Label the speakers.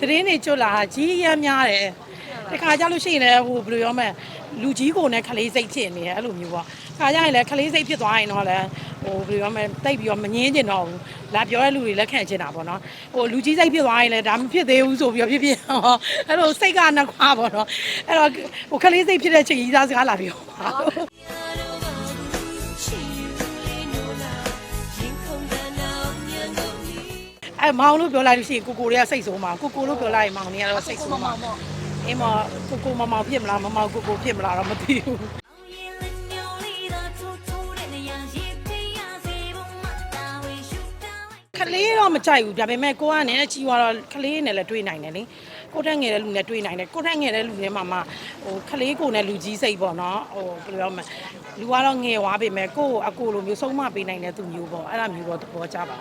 Speaker 1: သတင်းတွေကျွတ်လာတာကြီးရမ်းများတယ်တခါကြလို့ရှိရင်လည်းဟိုဘယ်လိုရောမလဲလူကြီးကိုနဲ့ခလေးစိတ်ဖြစ်နေတယ်အဲ့လိုမျိုးပေါ့ခါကြရင်လည်းခလေးစိတ်ဖြစ်သွားရင်တော့လည်းဟိုဘယ်လိုရောမလဲတိတ်ပြီးတော့မငင်းကျင်တော့ဘူးလာပြောတဲ့လူတွေလည်းခံကျင်တာပေါ့နော်ဟိုလူကြီးစိတ်ဖြစ်သွားရင်လည်းဒါမဖြစ်သေးဘူးဆိုပြီးတော့ဖြစ်ဖြစ်ဟောအဲ့လိုစိတ်ကနှခွာပေါ့နော်အဲ့တော့ဟိုခလေးစိတ်ဖြစ်တဲ့ချိန်ကြီးသားစကားလာပြောပါ အဲမောင်လို့ပြောလိုက်လို့ရှိရင်ကိုကိုတွေကစိတ်ဆိုးမှာကိုကိုလို့ပြောလိုက်ရင်မောင်တွေကတော့စိတ်ဆိုးမှာအင်းမကိုကိုမမောင်ဖြစ်မလားမမောင်ကိုကိုဖြစ်မလားတော့မသိဘူးခလေးတော့မကြိုက်ဘူးဒါပေမဲ့ကိုကလည်းနည်းနည်းကြီးသွားတော့ခလေးနဲ့လည်းတွေးနိုင်တယ်လေကိုတက်ငယ်တဲ့လူနဲ့တွေးနိုင်တယ်ကိုတက်ငယ်တဲ့လူနဲ့မှမှဟိုခလေးကိုနဲ့လူကြီးစိတ်ပေါ့နော်ဟိုဘယ်လိုပြောမလဲလူကတော့ငယ်သွားပေမဲ့ကိုကိုအကိုလိုမျိုးဆုံးမပေးနိုင်တဲ့သူမျိုးပေါ့အဲ့ဒါမျိုးတော့သဘောကျပါ